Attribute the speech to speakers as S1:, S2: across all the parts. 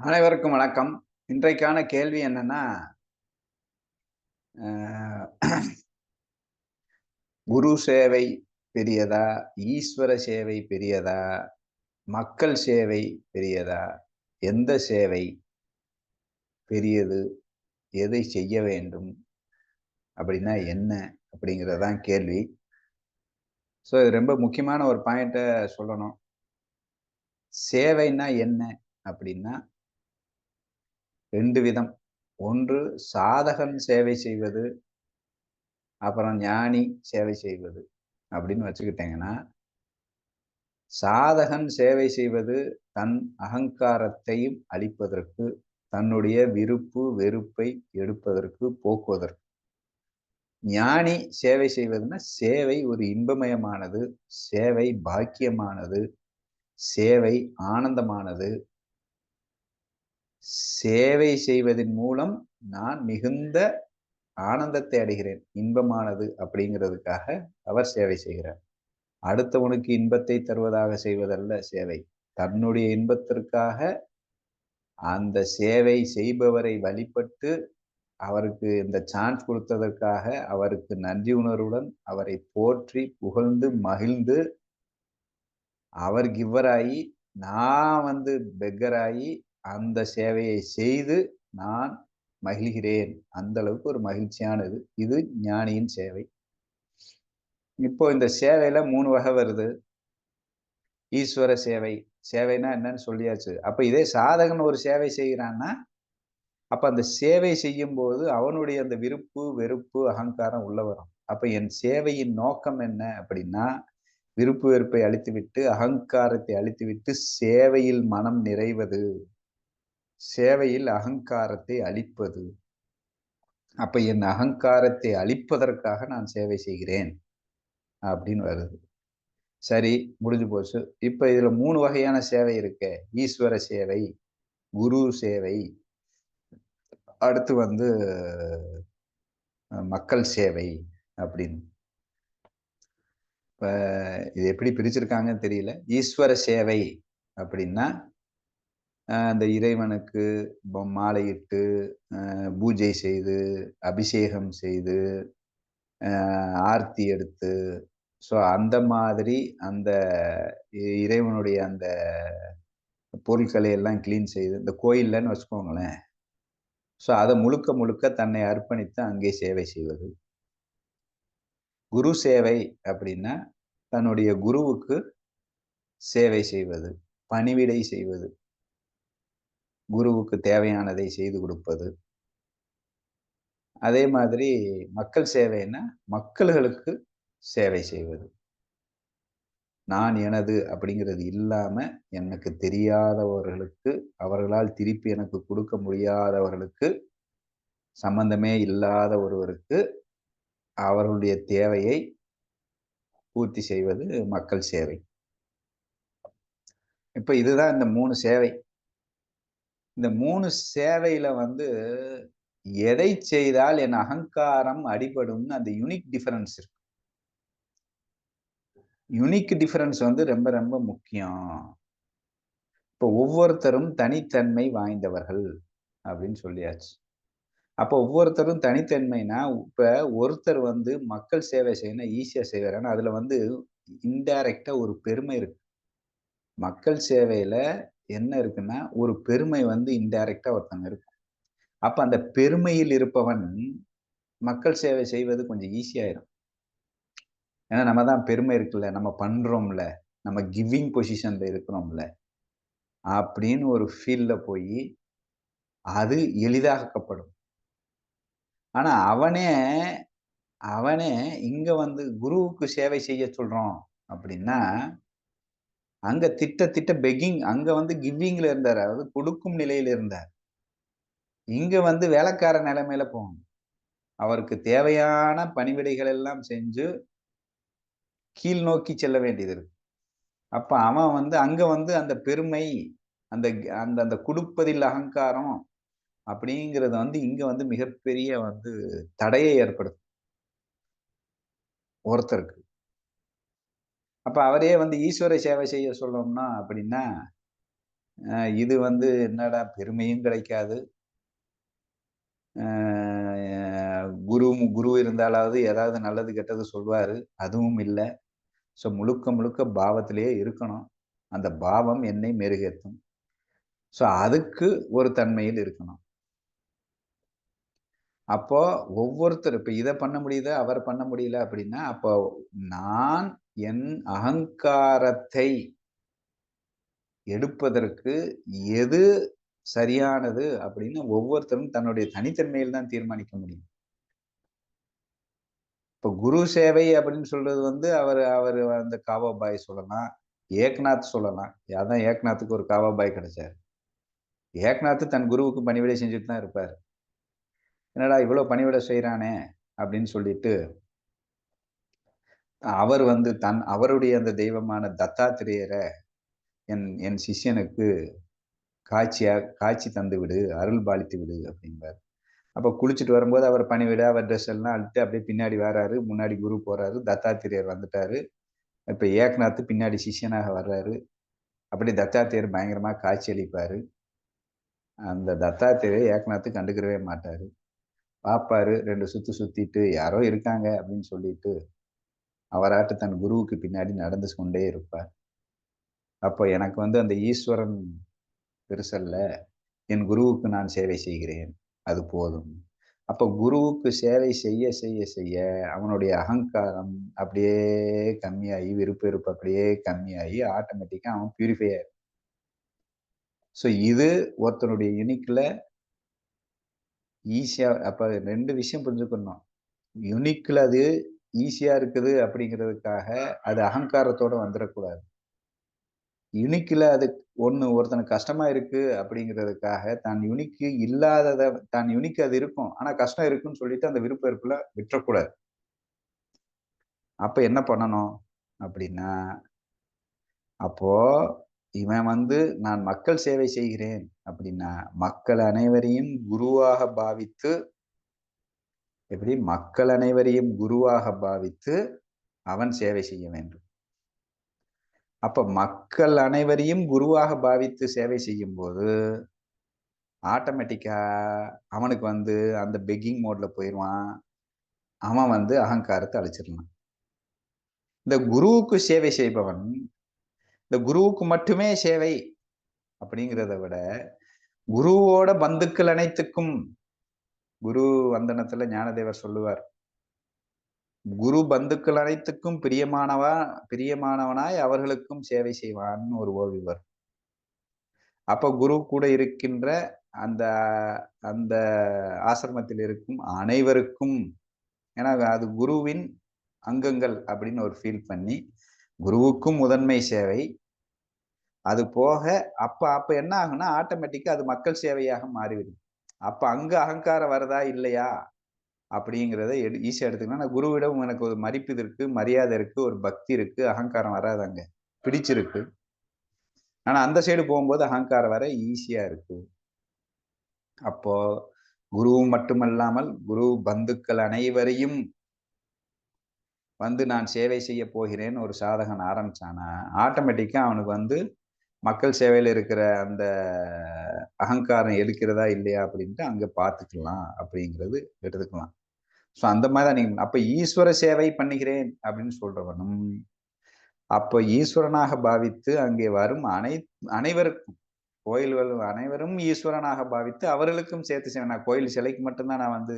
S1: அனைவருக்கும் வணக்கம். இன்றைக்கான கேள்வி என்னன்னா குரு சேவை பெரியதா? ஈஸ்வர சேவை பெரியதா? மக்கள் சேவை பெரியதா? எந்த சேவை பெரியது? எதை செய்ய வேண்டும்? அப்படின்னா என்ன? அப்படிங்கிறதான் கேள்வி. ஸோ இது ரொம்ப முக்கியமான ஒரு பாயிண்ட்டை சொல்லணும். சேவைன்னா என்ன அப்படின்னா ரெண்டு விதம். ஒன்று சாதகன் சேவை செய்வது. அப்புறம் ஞானி சேவை செய்வது அப்படின்னு வச்சுக்கிட்டீங்கன்னா சாதகன் சேவை செய்வது தன் அகங்காரத்தையும் அழிப்பதற்கு தன்னுடைய விருப்பு வெறுப்பை எடுப்பதற்கு போக்குவதற்கு. ஞானி சேவை செய்வதுன்னா சேவை ஒரு இன்பமயமானது சேவை பாக்கியமானது சேவை ஆனந்தமானது சேவை செய்வதன் மூலம் நான் மிகுந்த ஆனந்தத்தை அடைகிறேன். இன்பமானது அப்படிங்கிறதுக்காக அவர் சேவை செய்கிறார். அடுத்தவனுக்கு இன்பத்தை தருவதாக செய்வதல்ல சேவை. தன்னுடைய இன்பத்திற்காக அந்த சேவை செய்பவரை வழிபட்டு அவருக்கு இந்த சான்ஸ் கொடுத்ததற்காக அவருக்கு நன்றி உணர்வுடன் அவரை போற்றி புகழ்ந்து மகிழ்ந்து அவர் கிவ்வராகி நான் வந்து பெக்கராகி அந்த சேவையை செய்து நான் மகிழ்கிறேன். அந்த அளவுக்கு ஒரு மகிழ்ச்சியானது. இது ஞானியின் சேவை. இப்போ இந்த சேவையில மூணு வகை வருது. ஈஸ்வர சேவை. சேவைனா என்னன்னு சொல்லியாச்சு. அப்ப இதே சாதகன் ஒரு சேவை செய்கிறான்னா அப்ப அந்த சேவை செய்யும் போது அவனுடைய அந்த விருப்பு வெறுப்பு அகங்காரம் உள்ள வரும். அப்ப என் சேவையின் நோக்கம் என்ன அப்படின்னா விருப்பு வெறுப்பை அழித்துவிட்டு அகங்காரத்தை அழித்துவிட்டு சேவையில் மனம் நிறைவது. சேவையில் அகங்காரத்தை அழிப்பது அப்ப என் அகங்காரத்தை அழிப்பதற்காக நான் சேவை செய்கிறேன் அப்படின்னு வருது. சரி முடிஞ்சு போச்சு. இப்ப இதுல மூணு வகையான சேவை இருக்கு. ஈஸ்வர சேவை குரு சேவை அடுத்து வந்து மக்கள் சேவை அப்படின்னு. இப்ப இது எப்படி பிரிச்சிருக்காங்கன்னு தெரியல. ஈஸ்வர சேவை அப்படின்னா அந்த இறைவனுக்கு மாலையிட்டு பூஜை செய்து அபிஷேகம் செய்து ஆர்த்தி எடுத்து ஸோ அந்த மாதிரி அந்த இறைவனுடைய அந்த பொருட்களை எல்லாம் கிளீன் செய்து இந்த கோயில்லன்னு வச்சுக்கோங்களேன். ஸோ அதை முழுக்க முழுக்க தன்னை அர்ப்பணித்து அங்கே சேவை செய்வது. குரு சேவை அப்படின்னா தன்னுடைய குருவுக்கு சேவை செய்வது பணிவிடை செய்வது. குருவுக்கு தேவையானதை செய்து கொடுப்பது. அதே மாதிரி மக்கள் சேவைன்னா மக்கள்களுக்கு சேவை செய்வது. நான் எனது அப்படிங்கிறது இல்லாம எனக்கு தெரியாதவர்களுக்கு அவர்களால் திருப்பி எனக்கு கொடுக்க முடியாதவர்களுக்கு சம்பந்தமே இல்லாத ஒருவருக்கு அவர்களுடைய தேவையை பூர்த்தி செய்வது மக்கள் சேவை. இப்ப இதுதான் இந்த மூணு சேவை. இந்த மூணு சேவையில வந்து எதை செய்தால் என் அகங்காரம் அடிபடும்னு அந்த யூனிக் டிஃபரன்ஸ் இருக்கு. யூனிக் டிஃபரன்ஸ் வந்து ரொம்ப ரொம்ப முக்கியம். இப்போ ஒவ்வொருத்தரும் தனித்தன்மை வாய்ந்தவர்கள் அப்படின்னு சொல்லியாச்சு. அப்போ ஒவ்வொருத்தரும் தனித்தன்மைனா இப்போ ஒருத்தர் வந்து மக்கள் சேவை செய்யணும் ஈஸியாக செய்வார். அதில் வந்து இன்டைரக்டா ஒரு பெருமை இருக்கு. மக்கள் சேவையில என்ன இருக்குன்னா ஒரு பெருமை வந்து இன்டைரக்டா ஒருத்தங்க இருக்கும். அப்ப அந்த பெருமையில் இருப்பவன் மக்கள் சேவை செய்வது கொஞ்சம் ஈஸியாயிரும் ஏன்னா நம்ம தான் பெருமை இருக்குல்ல நம்ம பண்றோம்ல நம்ம கிவிங் பொசிஷன்ல இருக்கிறோம்ல அப்படின்னு ஒரு ஃபீல்ட்ல போய் அது எளிதாக்கப்படும். ஆனா அவனே அவனே இங்க வந்து குருவுக்கு சேவை செய்ய சொல்றோம் அப்படின்னா அங்க திட்ட திட்ட பெக்கிங் அங்க வந்து கிவ்விங்ல இருந்தார். அதாவது கொடுக்கும் நிலையில இருந்தார். இங்க வந்து வேலைக்கார நிலைமையில போகணும் அவருக்கு தேவையான பணிவிடைகள் எல்லாம் செஞ்சு கீழ் நோக்கி செல்ல வேண்டியது இருக்கு. அப்ப அவன் வந்து அங்க வந்து அந்த பெருமை அந்த அந்த அந்த கொடுப்பதில் அகங்காரம் அப்படிங்கிறது வந்து இங்க வந்து மிகப்பெரிய வந்து தடையை ஏற்படுத்தும். ஒருத்தருக்கு. அப்ப அவரே வந்து ஈஸ்வர சேவை செய்ய சொல்லணும்னா அப்படின்னா இது வந்து என்னடா பெருமையும் கிடைக்காது. குரு குரு இருந்தாலாவது ஏதாவது நல்லது கெட்டது சொல்வாரு. அதுவும் இல்லை. ஸோ முழுக்க முழுக்க பாவத்திலேயே இருக்கணும். அந்த பாவம் என்னை மெருகேற்றும் ஸோ அதுக்கு ஒரு தன்மையில் இருக்கணும். அப்போ ஒவ்வொருத்தர் இப்போ இதை பண்ண முடியுது? அவர் பண்ண முடியல அப்படின்னா அப்போ நான் என் அகங்காரத்தை எடுப்பதற்கு எது சரியானது அப்படின்னு ஒவ்வொருத்தரும் தன்னுடைய தனித்தன்மையில் தான் தீர்மானிக்க முடியும். இப்ப குரு சேவை அப்படின்னு சொல்றது வந்து அவர் அவர் அந்த காவாபாய் சொல்லலாம். ஏக்நாத் சொல்லலாம். அதான் ஏக்நாத்துக்கு ஒரு காவாபாய் கிடைச்சார். ஏக்நாத் தன் குருவுக்கு பணிவிடை செஞ்சுட்டு தான் இருப்பார். என்னடா இவ்வளவு பணிவிடை செய்யறானே அப்படின்னு சொல்லிட்டு அவர் வந்து தன் அவருடைய அந்த தெய்வமான தத்தாத்திரேயரை என் என் சிஷ்யனுக்கு காட்சியா காட்சி தந்து விடு அருள் பாலித்து விடு அப்படிம்பார். அப்போ குளிச்சுட்டு வரும்போது அவர் பணிவிட அவர் ட்ரெஸ் எல்லாம் அழுத்து அப்படியே பின்னாடி வராரு முன்னாடி குரு போறாரு தத்தாத்திரேயர் வந்துட்டாரு. இப்போ ஏக்நாத் பின்னாடி சிஷ்யனாக வர்றாரு. அப்படி தத்தாத்திரேயர் பயங்கரமாக காட்சி அளிப்பாரு. அந்த தத்தாத்திரேயர் ஏக்நாத் கண்டுக்கிறவே மாட்டாரு. பார்ப்பாரு ரெண்டு சுத்து சுத்திட்டு யாரோ இருக்காங்க அப்படின்னு சொல்லிட்டு அவராட்டு தன் குருவுக்கு பின்னாடி நடந்து கொண்டே இருப்பார். அப்போ எனக்கு வந்து அந்த ஈஸ்வரன் பெருசல்ல என் குருவுக்கு நான் சேவை செய்கிறேன் அது போதும். அப்போ குருவுக்கு சேவை செய்ய செய்ய செய்ய அவனுடைய அகங்காரம் அப்படியே கம்மியாகி விருப்ப இருப்பு அப்படியே கம்மியாகி ஆட்டோமேட்டிக்காக அவன் பியூரிஃபை ஆயிடும் ஸோ இது ஒருத்தனுடைய யூனிக்கில் ஈஸியாக அப்போ ரெண்டு விஷயம் புரிஞ்சுக்கணும். யூனிக்கில் அது ஈஸியா இருக்குது அப்படிங்கிறதுக்காக அது அகங்காரத்தோட வந்துடக்கூடாது யுனிக்கில் அது ஒன்று ஒருத்தனுக்கு கஷ்டமா இருக்கு அப்படிங்கிறதுக்காக தான் யுனிக்கு இல்லாததை தான் யுனிக்கு அது இருக்கும். ஆனால் கஷ்டம் இருக்குன்னு சொல்லிட்டு அந்த விருப்ப வெறுப்புல விட்டுறக்கூடாது. அப்போ என்ன பண்ணணும் அப்படின்னா அப்போ இவன் வந்து நான் மக்கள் சேவை செய்கிறேன் அப்படின்னா மக்கள் அனைவரையும் குருவாக பாவித்து எப்படி மக்கள் அனைவரையும் குருவாக பாவித்து அவன் சேவை செய்ய வேண்டும். அப்ப மக்கள் அனைவரையும் குருவாக பாவித்து சேவை செய்யும் போது ஆட்டோமேட்டிக்கா அவனுக்கு வந்து அந்த பெக்கிங் மோட்ல போயிடுவான் அவன் வந்து அகங்காரத்தை அழிச்சிடலாம். இந்த குருவுக்கு சேவை செய்பவன் இந்த குருவுக்கு மட்டுமே சேவை அப்படிங்கிறத விட குருவோட பந்துக்கள் அனைத்துக்கும் குரு வந்தனத்துல ஞானதேவர் சொல்லுவார். குரு பந்துக்கள் அனைத்துக்கும் பிரியமானவா பிரியமானவனாய் அவர்களுக்கும் சேவை செய்வான்னு ஒரு ஓவி வரும். அப்ப குரு கூட இருக்கின்ற அந்த அந்த ஆசிரமத்தில் இருக்கும் அனைவருக்கும் ஏன்னா அது குருவின் அங்கங்கள் அப்படின்னு ஒரு ஃபீல் பண்ணி குருவுக்கும் முதன்மை சேவை. அது போக அப்ப அப்ப என்ன ஆகும்னா ஆட்டோமேட்டிக்கா அது மக்கள் சேவையாக மாறிவிடும். அப்ப அங்க அகங்காரம் வருதா? இல்லையா? அப்படிங்கிறத எடு ஈஸியாக எடுத்துக்கலாம் குருவிடம் எனக்கு ஒரு மதிப்பு இருக்கு மரியாதை இருக்கு ஒரு பக்தி இருக்கு அகங்காரம் வராது அங்கே. பிடிச்சிருக்கு. ஆனா அந்த சைடு போகும்போது அகங்காரம் வர ஈஸியா இருக்கு. அப்போ குரு மட்டுமல்லாமல் குரு பந்துக்கள் அனைவரையும் வந்து நான் சேவை செய்ய போகிறேன்னு ஒரு சாதகன் ஆரம்பிச்சானா ஆட்டோமேட்டிக்கா அவனுக்கு வந்து மக்கள் சேவையில் இருக்கிற அந்த அகங்காரம் எடுக்கிறதா இல்லையா அப்படின்ட்டு அங்கே பார்த்துக்கலாம் அப்படிங்கிறது எடுத்துக்கலாம். ஸோ அந்த மாதிரி தான் நீங்கள் அப்போ ஈஸ்வர சேவை பண்ணுகிறேன் அப்படின்னு சொல்கிறவனும் அப்போ ஈஸ்வரனாக பாவித்து அங்கே வரும் அனை அனைவருக்கும் கோயில்கள் அனைவரும் ஈஸ்வரனாக பாவித்து அவர்களுக்கும் சேர்த்து செய்வேன். நான் கோயில் சிலைக்கு மட்டும்தான் நான் வந்து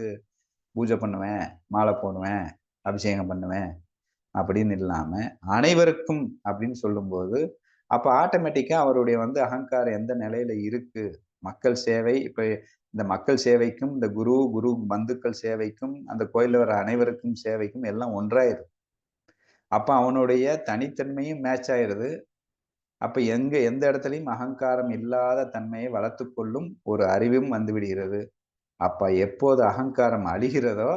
S1: பூஜை பண்ணுவேன் மாலை போடுவேன் அபிஷேகம் பண்ணுவேன் அப்படின்னு இல்லாமல் அனைவருக்கும் அப்படின்னு சொல்லும்போது அப்ப ஆட்டோமேட்டிக்கா அவருடைய வந்து அகங்காரம் எந்த நிலையில இருக்கு? மக்கள் சேவை இப்ப இந்த மக்கள் சேவைக்கும் இந்த குரு குரு பந்துக்கள் சேவைக்கும் அந்த கோயிலில் வர அனைவருக்கும் சேவைக்கும் எல்லாம் ஒன்றாயிருது அப்ப அவனுடைய தனித்தன்மையும் மேட்ச் ஆயிருது அப்ப எங்க எந்த இடத்துலையும் அகங்காரம் இல்லாத தன்மையை வளர்த்து கொள்ளும் ஒரு அறிவும் வந்து விடுகிறது அப்ப எப்போது அகங்காரம் அழிகிறதோ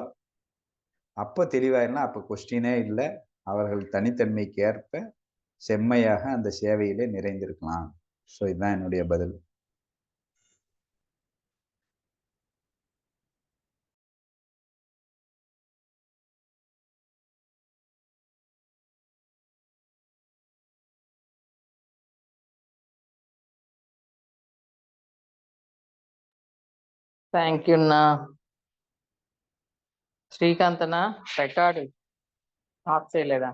S1: அப்ப தெளிவாயிருந்தா அப்ப கொஸ்டினே இல்லை. அவர்கள் தனித்தன்மைக்கு ஏற்ப செம்மையாக அந்த சேவையிலே நிறைந்திருக்கலாம். ஸோ இதுதான் என்னுடைய பதில்.
S2: థ్యాంక్యూన్నా శ్రీకాంత్ అన్నా రికార్డు ఆఫ్ చేయలేదా